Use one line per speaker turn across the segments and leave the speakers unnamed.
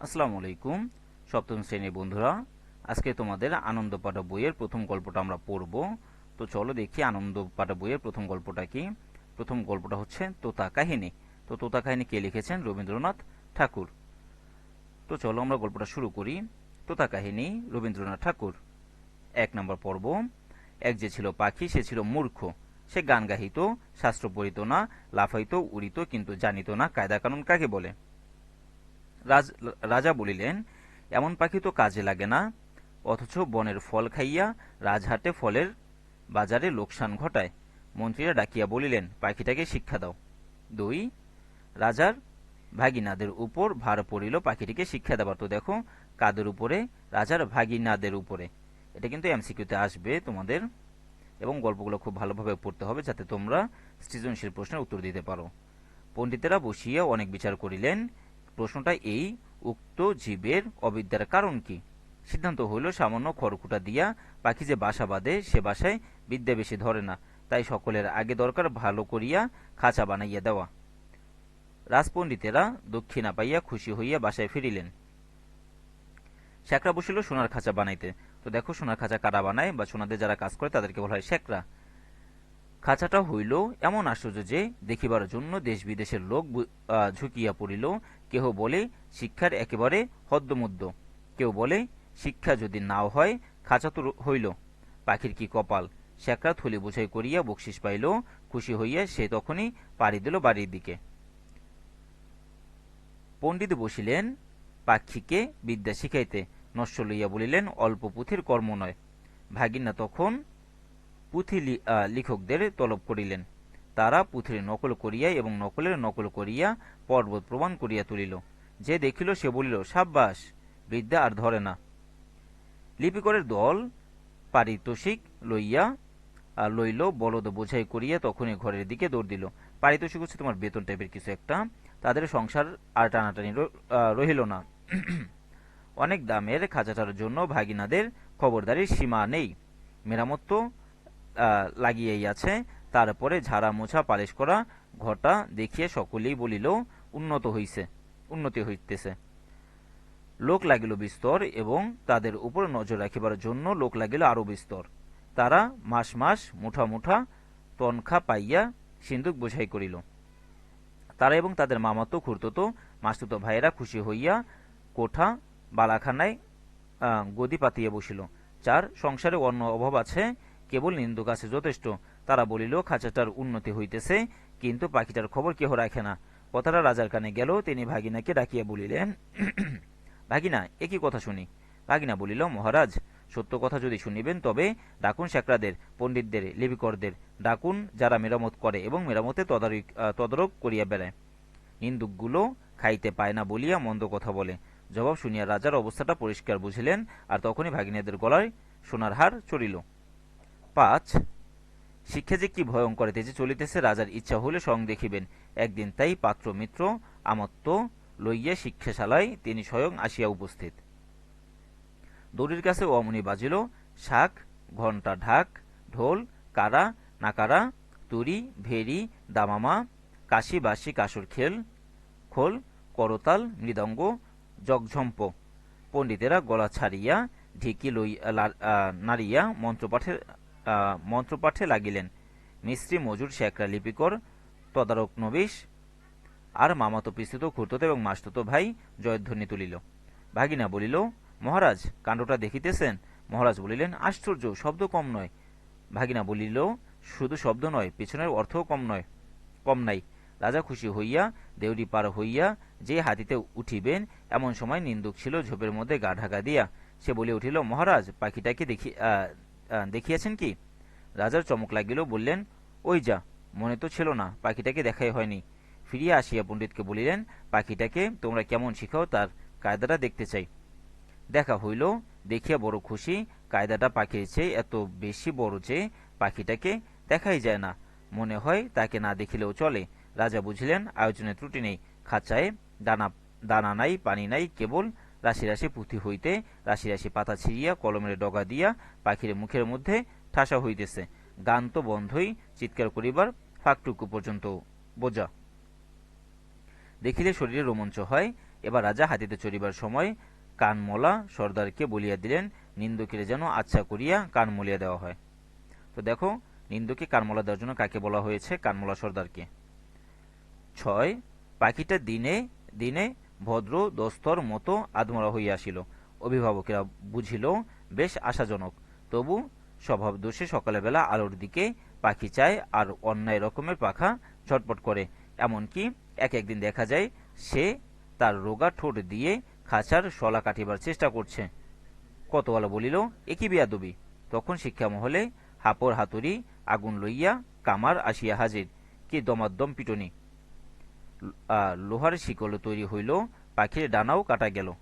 আসসালামু আলাইকুম, সপ্তম শ্রেণির বন্ধুরা। আজকে তোমাদের আনন্দ পাঠা বইয়ের প্রথম গল্পটা আমরা পড়ব। তো চলো দেখি আনন্দ পাঠা বইয়ের প্রথম গল্পটা কি। প্রথম গল্পটা হচ্ছে তোতা কাহিনী। তো তোতা কাহিনী কে লিখেছেন? রবীন্দ্রনাথ ঠাকুর। তো চলো আমরা গল্পটা শুরু করি। তোতা কাহিনী, রবীন্দ্রনাথ ঠাকুর। এক নম্বর পর্ব। এক যে ছিল পাখি, সে ছিল মূর্খ। সে গান গাহিত, শাস্ত্র পড়িত না, লাফাইত, উড়িত, কিন্তু জানিত না কায়দা কানুন কাকে বলে? রাজ- বলিলেন, এমন পাখি তো কাজে লাগে না, অথচ বনের ফল খাইয়া রাজহাটে ফলের বাজারে লোকসান ঘটায়। মন্ত্রীরা ডাকিয়া বলিলেন, পাখিটাকে শিক্ষা দাও। দুই, রাজার ভাগিনাদের উপর ভার পড়িল পাখিটিকে শিক্ষা দেবার। তো দেখো, কাদের উপরে? রাজার ভাগিনাদের উপরে। এটা কিন্তু এমসিকিউতে আসবে তোমাদের, এবং গল্পগুলো খুব ভালোভাবে পড়তে হবে যাতে তোমরা সৃজনশীল প্রশ্নের উত্তর দিতে পারো। পণ্ডিতেরা বসিয়া অনেক বিচার করিলেন প্রশ্নটা এই, উক্ত জীবের অবিদ্যার কারণ কি? সিদ্ধান্ত হইল, সামান্য খড়কুটা দিয়া পাখি যে বাসা বাঁধে, সে বাসায় বিদ্যা বেশি ধরে না। তাই সকলের আগে দরকার ভালো করিয়া খাঁচা বানাইয়া দেওয়া। রাজপণ্ডিতেরা দক্ষিণা পাইয়া খুশি হইয়া বাসায় ফিরিলেন। শ্যাকরা বসিল সোনার খাঁচা বানাইতে। তো দেখো, সোনার খাঁচা কারা বানায় বা সোনাদের যারা কাজ করে তাদেরকে বলা হয় শ্যাকরা। খাঁচাটা হইল এমন আশ্চর্য যে, দেখিবার জন্য দেশ বিদেশের লোক ঝুঁকিয়া পড়িল কেহ বলে শিক্ষার একেবারে হদ্দমদ্য কেউ বলে, শিক্ষা যদি নাও হয় খাঁচা তো র- হইল। পাখির কি কপাল? শ্যাকরা থলি বোঝাই করিয়া বকশিস পাইল। খুশি হইয়া সে তখনই পাড়ি দিল বাড়ির দিকে। পণ্ডিত বসিলেন পাখিকে বিদ্যা শিখাইতে। নষ্ট লইয়া বলিলেন, অল্প পুঁথির কর্ম নয়। ভাগিনা তখন পুঁথি লেখকদের তলব করিলেন। তারা পুঁথির নকল করিয়া এবং নকলের নকল করিয়া পর্বত প্রমাণ করিয়া তুলিল। যে দেখিল সে বলিল, সাব্বাস, বিদ্যা আর ধরে না। লিপিকরের দল পারিতোষিক লইয়া লইল, বলদ বোঝাই করিয়া তখনই ঘরের দিকে দৌড় দিল। পারিতোষিক হচ্ছে তোমার বেতন টাইপের কিছু একটা। তাদের সংসার আর টানাটানি রহিল না। অনেক দামের খাঁচাটার জন্য ভাগিনাদের খবরদারির সীমা নেই। মেরামত তো লাগিয়েই আছে। তারপরে ঝাড়া মোছা পালিশ করা ঘটা দেখিয়ে সকলেই বলিল, উন্নত হইছে, উন্নতি হইতেছে। লোক লাগিল বিস্তর এবং তাদের উপর নজর রাখিবার জন্য লোক লাগিল আরও বিস্তর। তারা মাস মাস মুঠা মুঠা তনখা পাইয়া সিন্দুক বোঝাই করিল। তারা এবং তাদের মামাতো খুঁড়তো মাসতুতো ভাইয়েরা খুশি হইয়া কোঠা, বালাখানায় গদি পাতিয়া বসিল। চার সংসারে অন্য অভাব আছে, কেবল নিন্দুক আছে যথেষ্ট। তারা বলিল, খাঁচাটার উন্নতি হইতেছে, কিন্তু পাখিটার খবর কেহ রাখে না। কথাটা রাজার কানে গেল, তিনি ভাগিনাকে ডাকিয়া বলিলেন, ভাগিনা একই কথা শুনি? ভাগিনা বলিল, মহারাজ, সত্য কথা যদি শুনিবেন, তবে ডাকুন শেকরাদের পণ্ডিতদের, লিপিকরদের, ডাকুন যারা মেরামত করে এবং মেরামতে তদারক তদারক করিয়া বেড়ায়। নিন্দুকগুলো খাইতে পায় না বলিয়া মন্দ কথা বলে। জবাব শুনিয়া রাজার অবস্থাটা পরিষ্কার বুঝিলেন, আর তখনই ভাগিনীদের গলায় সোনার হার চড়িল। পাঁচ শিক্ষা যে কি ভয়ঙ্কর তেজে চলিতেছে রাজার ইচ্ছা হলে সং দেখিবেন। একদিন তাই পাত্র মিত্র আমত্ত লইয়া শিক্ষাশালায় তিনি স্বয়ং আসিয়া উপস্থিত। দড়ির কাছে অমনি বাজিল শাক ঘণ্টা ঢাক ঢোল কারা নাকারা তুরি ভেরি দামামা কাশি বাসি কাসুর খেল খোল করতাল মৃদঙ্গ জগঝম্প। পণ্ডিতেরা গলা ছাড়িয়া ঢিকি লই নাড়িয়া মন্ত্রপাঠে আহ, মন্ত্রপাঠে লাগিলেন। মিস্ত্রি মজুর শেখরা লিপিকর, তদারক নবিশ আর মামাতো পিস্তুত খুঁড়তো এবং মাস্তুতো ভাই জয়ধ্বনি তুলিল। ভাগিনা বলিল, মহারাজ, কাণ্ডটা দেখিতেছেন? মহারাজ বলিলেন, আশ্চর্য, শব্দ কম নয়। ভাগিনা বলিল, শুধু শব্দ নয়, পিছনের অর্থও কম নয়, কম নাই। রাজা খুশি হইয়া, দেউরি পার হইয়া যে হাতিতে উঠিবেন, এমন সময় নিন্দুক ছিল ঝোপের মধ্যে গা ঢাকা দিয়া। সে বলে উঠিল, মহারাজ, পাখিটাকে দেখি দেখিয়াছেন কি? রাজার চমক লাগিল, বললেন, ওই যা, মনে তো ছিল না, পাখিটাকে দেখাই হয়নি। ফিরিয়া আসিয়া পণ্ডিতকে বলিলেন, পাখিটাকে তোমরা কেমন শিখাও, তার কায়দাটা দেখতে চাই। দেখা হইল, দেখিয়া বড় খুশি, কায়দাটা পাখির চেয়ে এত বেশি বড় যে পাখিটাকে দেখাই যায় না। মনে হয় তাকে না দেখিলেও চলে। রাজা বুঝিলেন, আয়োজনে ত্রুটি নেই, খাঁচায় দানা দানা নাই, পানি নাই, কেবল রাশি রাশি পুঁথি হইতে রাশি রাশি পাতা ছিঁড়িয়া, কলমের ডগা দিয়া, পাখির মুখের মধ্যে ঠাসা হইতেছে। গান তো বন্ধই, চিৎকার করিবার ফাঁকটুকু পর্যন্ত। বোঝা। দেখিলে শরীরে রোমাঞ্চ হয়, এবার রাজা হাতিতে চড়িবার সময় কানমলা সর্দারকে বলিয়া দিলেন, নিন্দুকের যেন আচ্ছা করিয়া কান মলিয়া দেওয়া হয়। তো দেখো, নিন্দুকে কানমলা দেওয়ার জন্য কাকে বলা হয়েছে, কানমলা সর্দারকে? ছয়, পাখিটা দিনে দিনে ভদ্র, দস্তর মতো আধমরা হইয়া আসিল। অভিভাবকেরা বুঝিল, বেশ আশাজনক। তবু স্বভাব দোষে সকালবেলা আলোর দিকে পাখি চায় আর অন্যায় রকমের পাখা ছটপট করে। এমনকি এক একদিন দেখা যায়, সে তার রোগা ঠোঁট দিয়ে খাঁচার শলা কাটিবার চেষ্টা করছে। কতওয়ালা বলিল একই বিয়াদবি? তখন শিক্ষা মহলে হাপর হাতুড়ি আগুন লইয়া কামার আসিয়া হাজির। কি দমাদ্দম পিটনি। লোহার শিকল তৈরি হইল, পাখির ডানাও কাটা গেল।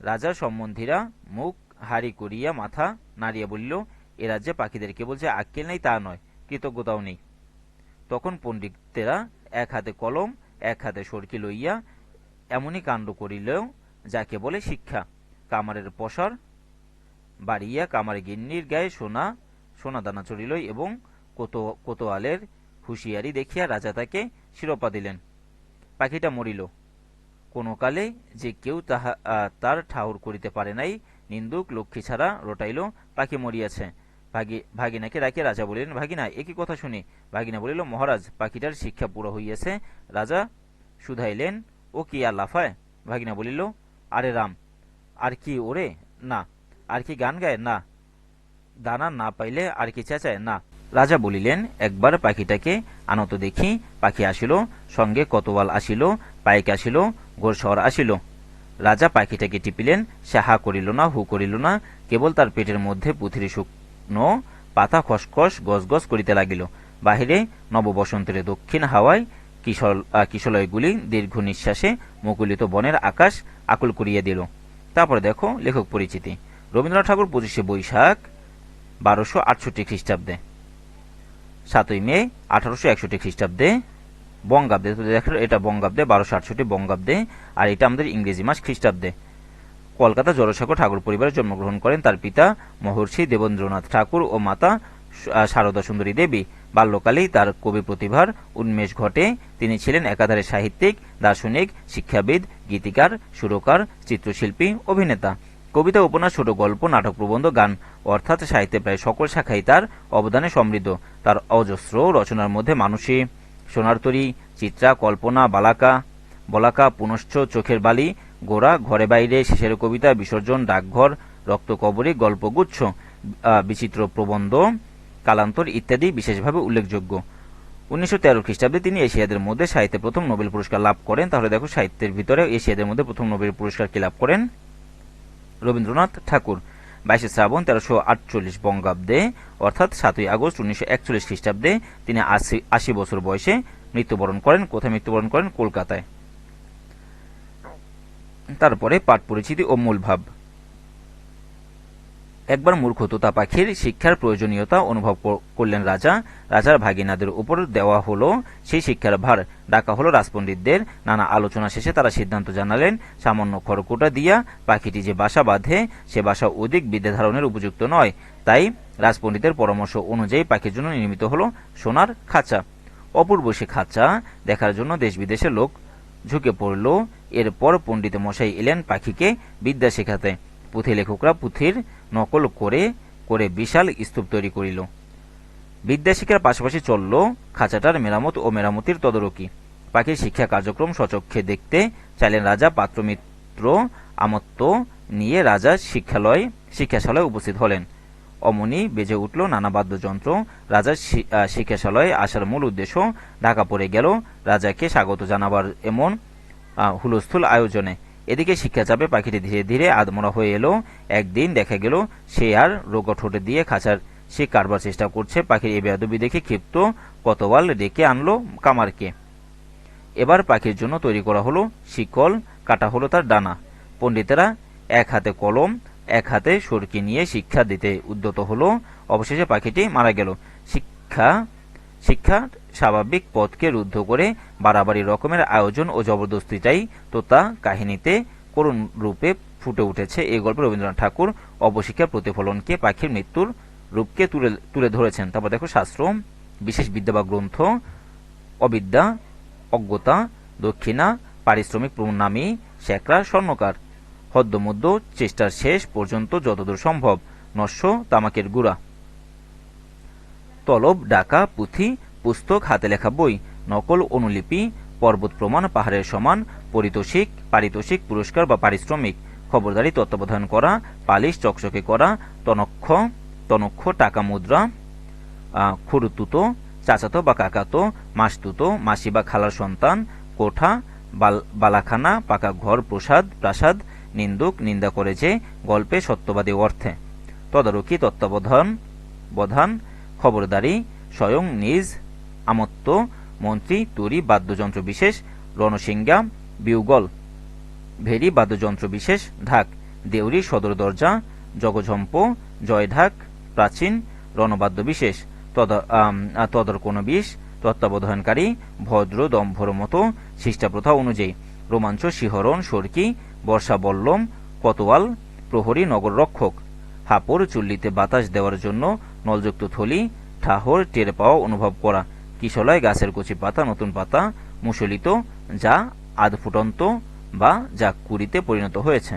রাজার সম্বন্ধীরা মুখ হাড়ি করিয়া মাথা নাড়িয়া বলিল, এ রাজ্যে পাখিদের কেবল যে আক্কেল নেই, তা নয়, কৃতজ্ঞতাও নেই। তখন পণ্ডিতেরা এক হাতে কলম, এক হাতে সরকি লইয়া এমনই কাণ্ড করিলেও যাকে বলে শিক্ষা। কামারের পসার বাড়িয়া কামার গিন্নির গায়ে সোনা সোনা দানা চড়িল এবং কোতো- কোতোয়ালের হুঁশিয়ারি দেখিয়া রাজা তাকে শিরোপা দিলেন। পাখিটা মরিল। কোনো কালে যে কেউ তাহা তার ঠাউর করিতে পারে নাই, নিন্দুক লক্ষ্মী ছাড়া রটাইল, পাখি মরিয়াছে। ভাগি, ভাগিনাকে রাখিয়া রাজা বলিলেন, ভাগিনা, একই কথা শুনি। ভাগিনা বলিল, মহারাজ, পাখিটার শিক্ষা পুরো হইয়াছে। রাজা শুধাইলেন, ও কি আর লাফায়? ভাগিনা বলিল, আরে রাম, আর কি ওরে? না। আর কি গান গায়? না। দানা না পাইলে আর কি চেঁচায়? না। রাজা বলিলেন, একবার পাখিটাকে আনত দেখি, পাখি আসিল, সঙ্গে কতওয়াল আসিল, পাইক আসিল গোরসর আসিল। রাজা পাখিটাকে টিপিলেন, সে হা করিল না, হু করিল না, কেবল তার পেটের মধ্যে পুথিরি শুকনো পাতা খসখস গজগজ করিতে লাগিল। বাহিরে নববসন্তের দক্ষিণ হাওয়ায় কিশল কিশলয়গুলি দীর্ঘ নিঃশ্বাসে মুকুলিত বনের আকাশ আকুল করিয়া দিল। তারপরে দেখো লেখক পরিচিতি। রবীন্দ্রনাথ ঠাকুর পঁচিশে বৈশাখ বারোশো আটষট্টি খ্রিস্টাব্দে। সাতই মে আঠারোশো একষট্টি খ্রিস্টাব্দে বঙ্গাব্দে দেখো এটা বঙ্গাব্দে, বারোশো আটষট্টি বঙ্গাব্দে, আর এটা আমাদের ইংরেজি মাস খ্রিস্টাব্দে। কলকাতা জলসাগর ঠাকুর পরিবারে জন্মগ্রহণ করেন তার পিতা মহর্ষি দেবেন্দ্রনাথ ঠাকুর ও মাতা সারদা সুন্দরী দেবী। বাল্যকালেই তার কবি প্রতিভার উন্মেষ ঘটে। তিনি ছিলেন একাধারে সাহিত্যিক, দার্শনিক, শিক্ষাবিদ, গীতিকার, সুরকার, চিত্রশিল্পী, অভিনেতা। কবিতা, উপন্যাস, ছোট গল্প, নাটক, প্রবন্ধ, গান, অর্থাৎ সাহিত্যে প্রায় সকল শাখায় তার অবদানে সমৃদ্ধ। তার অজস্র রচনার মধ্যে মানুষী সোনার তরী, চিত্রা, কল্পনা, বালাকা, বলাকা, পুনশ্চ চোখের বালি গোড়া ঘরে বাইরে, শেষের কবিতা, বিসর্জন, ডাকঘর রক্তকবরী গল্পগুচ্ছ বিচিত্র প্রবন্ধ, কালান্তর ইত্যাদি বিশেষভাবে উল্লেখযোগ্য। উনিশশো তেরো খ্রিস্টাব্দে তিনি এশিয়াদের মধ্যে সাহিত্যে প্রথম নোবেল পুরস্কার লাভ করেন। তাহলে দেখো, সাহিত্যের ভিতরে এশিয়াদের মধ্যে প্রথম নোবেল পুরস্কার কি লাভ করেন? রবীন্দ্রনাথ ঠাকুর। বাইশে শ্রাবণ তেরোশো আটচল্লিশ বঙ্গাব্দে, অর্থাৎ সাতই আগস্ট উনিশশো একচল্লিশ খ্রিস্টাব্দে তিনি আশি আশি বছর বয়সে মৃত্যুবরণ করেন। কোথায় মৃত্যুবরণ করেন? কলকাতায়। তারপরে পাঠ পরিচিতি ও মূল ভাব। একবার মূর্খ তোতা পাখির শিক্ষার প্রয়োজনীয়তা অনুভব কর- করলেন রাজা। রাজার ভাগিনাদের উপর দেওয়া হলো সেই শিক্ষার ভার। ডাকা হলো রাজপণ্ডিতদের। নানা আলোচনা শেষে তারা সিদ্ধান্ত জানালেন, সামান্য খড়কুটা দিয়া পাখিটি যে বাসা বাঁধে, সে বাসা অধিক বিদ্যা ধারণের উপযুক্ত নয়। তাই রাজপণ্ডিতের পরামর্শ অনুযায়ী পাখির জন্য নির্মিত হলো সোনার খাঁচা। অপূর্ব সে খাঁচা দেখার জন্য দেশ বিদেশের লোক ঝুঁকে পড়ল। এরপর পণ্ডিত মশাই এলেন পাখিকে বিদ্যা শেখাতে। পুঁথি লেখকরা পুঁথির নকল করে করে বিশাল স্তূপ তৈরি করিল। বিদ্যা শিক্ষার পাশাপাশি চলল খাঁচাটার মেরামত ও মেরামতির তদারকি। পাখির শিক্ষা কার্যক্রম সচক্ষে দেখতে চাইলেন রাজা পাত্রমিত্র আমত্ত নিয়ে রাজা শিক্ষালয়, শিক্ষাশালায় উপস্থিত হলেন। অমনি বেজে উঠল নানা বাদ্যযন্ত্র। রাজার শিক্ষাশালয়ে আসার মূল উদ্দেশ্য ঢাকা পড়ে গেল রাজাকে স্বাগত জানাবার এমন হুলস্থুল আয়োজনে। এদিকে শিক্ষা চাপে পাখিটি ধীরে ধীরে আদমরা হয়ে এলো। একদিন দেখা গেল, সে আর রোগ ঠোঁটে দিয়ে খাঁচার সে কারবার চেষ্টা করছে। পাখির এ বেয়াদবি দেখে ক্ষিপ্ত কতওয়াল ডেকে আনলো কামারকে। এবার পাখির জন্য তৈরি করা হলো শিকল, কাটা হলো তার ডানা। পণ্ডিতেরা এক হাতে কলম, এক হাতে সরকি নিয়ে শিক্ষা দিতে উদ্যত হলো। অবশেষে পাখিটি মারা গেল। শিক্ষা শিক্ষা স্বাভাবিক পথকে রুদ্ধ করে বাড়াবাড়ি রকমের আয়োজন ও জবরদস্তিটাই তো তা কাহিনীতে করুণ রূপে ফুটে উঠেছে এই গল্পে রবীন্দ্রনাথ ঠাকুর। অবশিক্ষার প্রতিফলনকে পাখির মৃত্যুর রূপকে তুলে তুলে ধরেছেন। তারপর দেখো শাস্ত্র বিশেষ বিদ্যা বা গ্রন্থ, অবিদ্যা, অজ্ঞতা, দক্ষিণা, পারিশ্রমিক প্রণামী শেকরা স্বর্ণকার হদ্দমধ্য চেষ্টার শেষ পর্যন্ত যতদূর সম্ভব নস্য তামাকের গুড়া। তলব, ডাকা, পুঁথি, পুস্তক, হাতে লেখা বই, নকল, অনুলিপি, পর্বত প্রমাণ, পাহাড়ের সমান, পরিতোষিক, পারিতোষিক পুরস্কার বা পারিশ্রমিক, খবরদারি, তত্ত্বাবধান করা, পালিশ, চকচকে করা, তনক্ষ তনক্ষ, টাকা মুদ্রা খুরুতুতো চাচাতো বা কাকাতো মাসতুতো মাসি বা খালার সন্তান, কোঠা, বাল- বালাখানা, পাকা ঘর, প্রসাদ, প্রাসাদ, নিন্দুক, নিন্দা করেছে গল্পে সত্যবাদী অর্থে, তদারকি, তত্ত্বাবধান, বধান খবরদারি স্বয়ং নিজ আমত্ত মন্ত্রী তুরি বাদ্যযন্ত্র বিশেষ রণসিংহা বিউগল ভেরি বাদ্যযন্ত্র বিশেষ ঢাক দেউরি সদর দরজা জগঝম্প জয়ঢাক প্রাচীন রণবাদ্য বিশেষ তদ- আম, বিষ তত্ত্বাবধানকারী ভদ্র দম্ভর মতো শিষ্টাপ্রথা অনুযায়ী রোমাঞ্চ শিহরণ সরকি বর্ষা বল্লম কতোয়াল প্রহরী নগর রক্ষক হাপড় চুল্লিতে বাতাস দেওয়ার জন্য নলযুক্ত থলি, ঠাহর, টের পাওয়া অনুভব করা। কিশলয় গাছের কচি পাতা, নতুন পাতা, মুসলিত, যা আধ ফুটন্ত বা যা কুড়িতে পরিণত হয়েছে।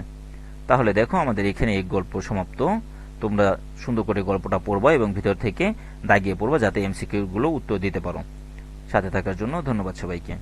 তাহলে দেখো আমাদের এখানে এই গল্প সমাপ্ত। তোমরা সুন্দর করে গল্পটা পড়বা এবং ভিতর থেকে দাগিয়ে পড়বা যাতে এমসিকিউ গুলো উত্তর দিতে পারো। সাথে থাকার জন্য ধন্যবাদ সবাইকে।